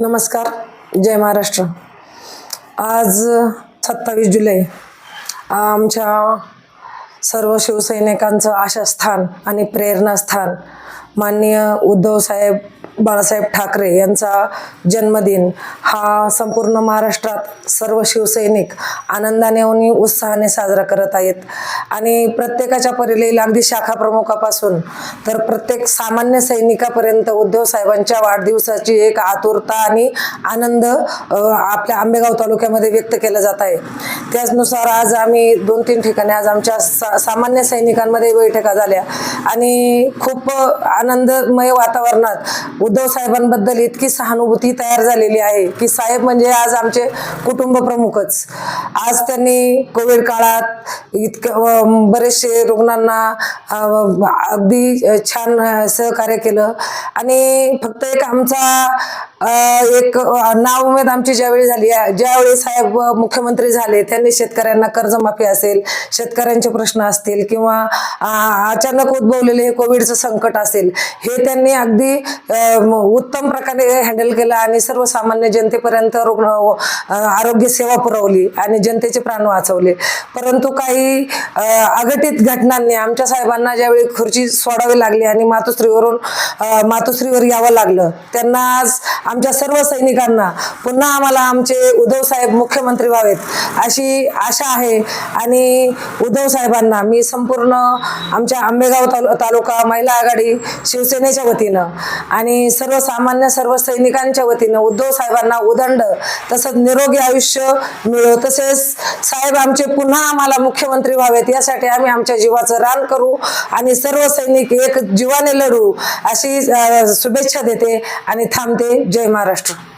नमस्कार जय महाराष्ट्र. आज सत्तावीस जुलै. आमच्या सर्व शिवसैनिकांचं आशास्थान आणि प्रेरणास्थान माननीय उद्धवसाहेब बाळासाहेब ठाकरे यांचा जन्मदिन हा संपूर्ण महाराष्ट्रात सर्व शिवसैनिक आनंदाने आणि उत्साहाने साजरा करत आहेत. आणि प्रत्येकाच्या परिलेला अगदी शाखा प्रमुखापासून तर प्रत्येक सामान्य सैनिकापर्यंत उद्धव साहेबांच्या वाढदिवसाची एक आतुरता आणि आनंद आपल्या आंबेगाव तालुक्यामध्ये व्यक्त केला जात आहे. त्याचनुसार आज आम्ही दोन तीन ठिकाणी आज आमच्या सा सामान्य सैनिकांमध्ये बैठका झाल्या. आणि खूप आनंदमय वातावरणात उद्धव साहेबांबद्दल इतकी सहानुभूती तयार झालेली आहे की साहेब म्हणजे आज आमचे कुटुंब प्रमुखच. आज त्यांनी कोविड काळात इतकं बरेचसे रुग्णांना अगदी छान सहकार्य केलं. आणि फक्त एक आमचा एक नाउमेद आमची ज्यावेळी झाली ज्यावेळी साहेब मुख्यमंत्री झाले त्यांनी शेतकऱ्यांना कर्जमाफी असेल शेतकऱ्यांचे प्रश्न असतील किंवा अचानक उद्भवलेले हे कोविडचं संकट असेल हे त्यांनी अगदी उत्तम प्रकारे हँडल केलं आणि सर्वसामान्य जनतेपर्यंत रुग्ण आरोग्य सेवा पुरवली आणि जनतेचे प्राण वाचवले. परंतु काही अघटित घटनांनी आमच्या साहेबांना ज्यावेळी खुर्ची सोडावी लागली आणि मातोश्रीवरून मातोश्रीवर यावं लागलं त्यांना आज आमच्या सर्व सैनिकांना पुन्हा आम्हाला आमचे उद्धव साहेब मुख्यमंत्री व्हावेत अशी आशा आहे. आणि उद्धव साहेबांना मी संपूर्ण आमच्या आंबेगाव तालु तालुका महिला आघाडी शिवसेनेच्या वतीनं आणि सर्वसामान्य सर्व सैनिकांच्या वतीनं उद्धव साहेबांना उदंड तसंच निरोगी आयुष्य मिळो. तसेच साहेब आमचे पुन्हा आम्हाला मुख्यमंत्री व्हावेत यासाठी आम्ही आमच्या जीवाचं रान करू आणि सर्व सैनिक एक जीवाने लढू अशी शुभेच्छा देते आणि थांबते. जय महाराष्ट्र.